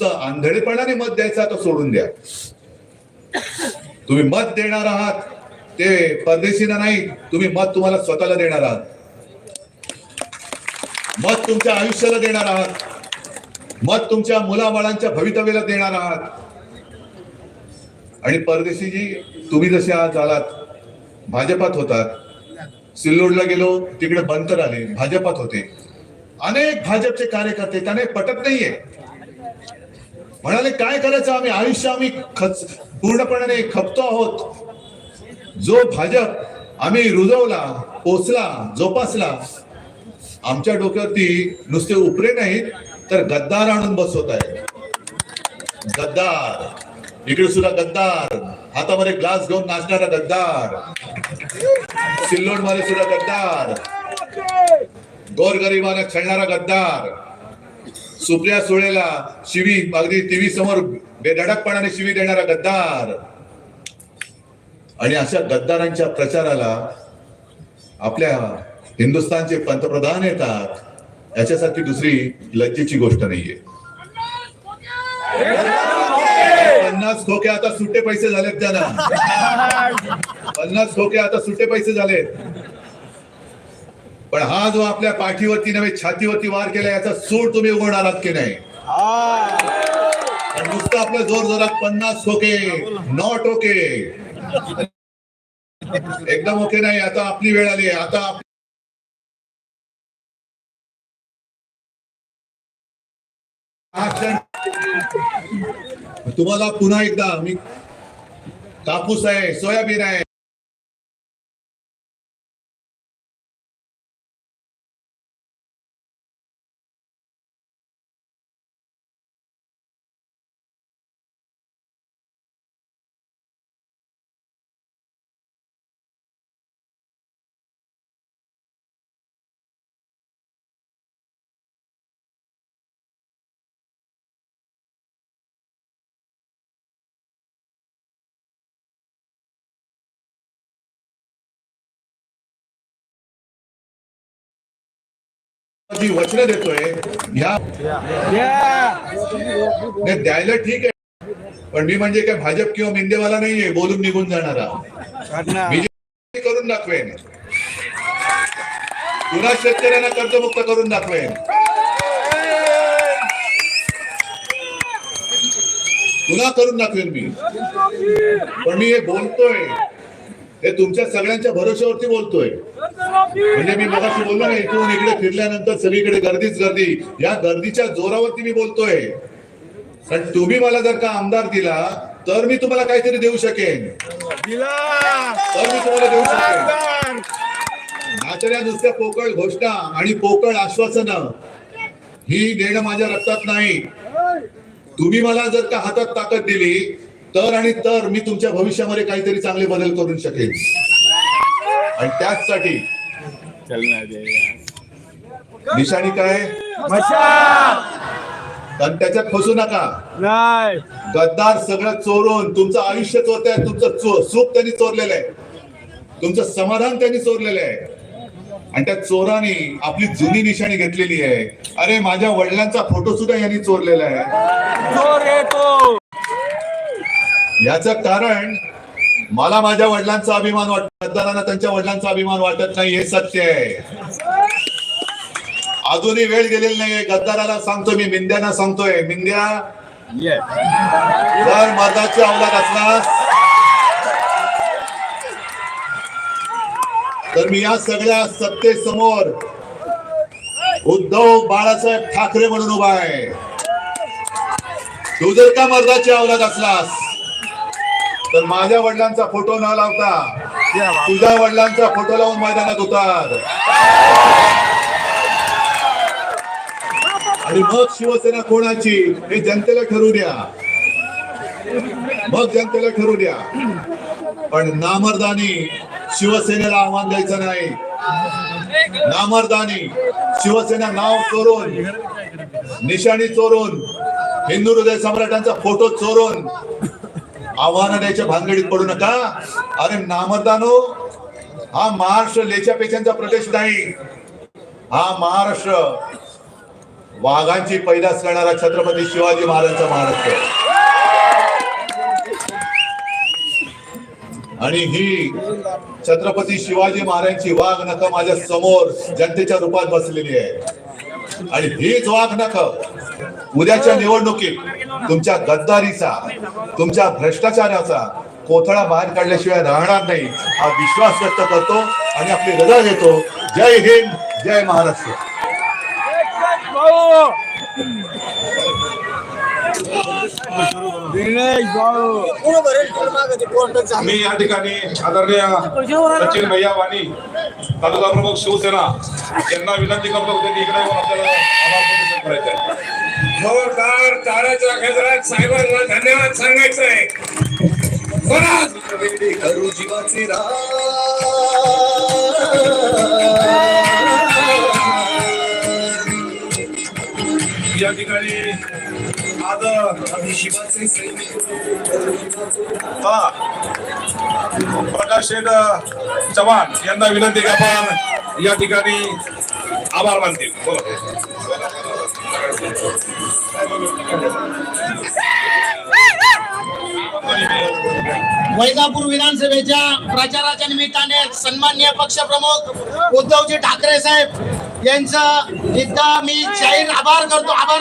नुसतं आंधळेपणाने मत द्यायचं आता सोडून द्या. तुम्ही मत देणार आहात ते परदेशीना नाही तुम्ही मत तुम्हाला स्वतःला देणार आहात. मत तुमच्या आयुष्याला देणार आहात. मत तुमच्या मुलाबाळांच्या भवितव्याला देणार आहात. आणि परदेशीजी तुम्ही जसे आज आलात भाजपात होतात. सिल्लोडला गेलो तिकडे बंतर आले भाजपात होते. अनेक भाजपचे कार्यकर्ते त्याने पटत नाहीये. म्हणाले काय करायचं आम्ही? आयुष्य आम्ही खच पूर्णपणे खपतो आहोत. जो भाजप आम्ही रुजवला पोचला जोपासला आमच्या डोक्यावरती नुसते उपरे नाहीत तर गद्दार आणून बसवत आहे गद्दार. इकडे सुद्धा गद्दार. हातामध्ये ग्लास घेऊन नाचणारा गद्दार. सिल्लोडमध्ये सुद्धा गद्दार. गोरगरिबाने खेळणारा गद्दार. सुप्रिया सुळेला शिवी अगदी टीव्ही समोर बेधडकपणाने शिवी देणारा गद्दार. आणि अशा गद्दारांच्या प्रचाराला आपल्या हिंदुस्थानचे पंतप्रधान येतात याच्यासारखी दुसरी लज्जेची गोष्ट नाहीये. पन्नास खोके आता सुट्टे पैसे झालेत त्यांना पन्नास खोके आता सुट्टे पैसे झालेत. पण हा जो आपल्या पाठीवरती नव्हे छातीवरती वार केला याचा सूड तुम्ही उघडणार आहात की नाही? नुसतं आपलं जोर जोरात पन्नास ओके नॉट ओके एकदम ओके नाही आता आपली वेळ आली आहे. आता तुम्हाला पुन्हा एकदा मी कापूस आहे सोयाबीन आहे. जी वचनं देतोय ह्या द्यायला ठीक आहे. पण मी म्हणजे काय भाजप किंवा मिंदेवाला नाहीये बोलून निघून जाणारा. बीजेपी करून दाखवेन. पुन्हा शेतकऱ्यांना कर्जमुक्त करून दाखवेन. पुन्हा करून दाखवेन मी? पण मी हे बोलतोय. हे तुमच्या सगळ्यांच्या भरोश्यावरती बोलतोय. म्हणजे मी मगाशी बोललो ना इकडून इकडे फिरल्यानंतर सगळीकडे गर्दीच गर्दी. या गर्दीच्या जोरावरती मी बोलतोय. कारण तुम्ही मला जर का आमदार दिला तर मी तुम्हाला काहीतरी देऊ शकेन. तर मी तुम्हाला देऊ शकेन. नाहीतर या नुसत्या पोकळ घोषणा आणि पोकळ आश्वासनं ही देणं माझ्या रक्तात नाही. तुम्ही मला जर का हातात ताकद दिली तर आणि तर मी तुमच्या भविष्यामध्ये काहीतरी चांगले बदल करू शकेन. आणि त्याचसाठी निशाणी काय? कारण त्याच्यात फसू नका. नाही. गद्दार सगळं चोरून तुमचं आयुष्य चोरताय तुमचं चो- सुख त्यांनी चोरलेलं आहे. तुमचं समाधान त्यांनी चोरलेलं आहे. आणि त्या चोराने आपली जुनी निशाणी घेतलेली आहे. अरे माझ्या वडिलांचा फोटो सुद्धा यांनी चोरलेला आहे. याचं कारण मला माझ्या वडिलांचा अभिमान वाटत मतदारांना त्यांच्या वडिलांचा अभिमान वाटत नाही हे सत्य आहे. अजूनही वेळ गेलेली नाहीये. गद्दाराला सांगतो मी मिंद्यांना सांगतोय. मिंद्या जर मर्दाची अवलाद असलास तर मी या सगळ्या सत्तेसमोर उद्धव बाळासाहेब ठाकरे म्हणून उभा आहे. तू जर का मर्दाची अवलाद असलास तर माझ्या वडिलांचा फोटो न लावता तुझ्या वडिलांचा फोटो लावून मैदानात उतार. आणि मग शिवसेना कोणाची हे जनतेला ठरवू द्या. मग जनतेला ठरवू द्या. पण नामर्दानी शिवसेनेला आव्हान द्यायचं नाही. नामर्दानी शिवसेना नाव चोरून निशाणी चोरून हिंदू हृदय सम्राटांचा फोटो चोरून आव्हानं द्यायच्या भानगडीत पडू नका. अरे नामदानो हा महाराष्ट्र लेच्या पेशांचा प्रदेश नाही. हा महाराष्ट्र वाघांची पैदास करणारा छत्रपती शिवाजी महाराजांचा महाराष्ट्र. आणि ही छत्रपती शिवाजी महाराजांची वाघ नख माझ्यासमोर जनतेच्या रूपात बसलेली आहे. आणि हीच वाघ नख उद्याच्या निवडणुकीत तुमच्या गद्दारीचा तुमच्या भ्रष्टाचाराचा कोथळा बाहेर काढल्याशिवाय राहणार नाही हा विश्वास व्यक्त करतो आणि आपली रजा घेतो. जय हिंद जय महाराष्ट्र. मी या ठिकाणी आदरणीय सचिन भैया वाणी तालुका प्रमुख शिवसेना यांना विनंती करतो की त्यांनी इकडे येऊन आपल्याला करायचं जोरदार टाळ्याच्या गजरात साहेबांना धन्यवाद सांगायचं आहे. स्वराज करू जीवाचे या ठिकाणी आज शिवाचे प्रकाश शेठ चव्हाण यांना विनंती आपण या ठिकाणी आभार मानतील. वैजापूर विधानसभेच्या प्रचाराच्या निमित्ताने सन्मान्य पक्षप्रमुख उद्धवजी ठाकरे साहेब यांचं इथं मी जाहीर आभार करतो. आभार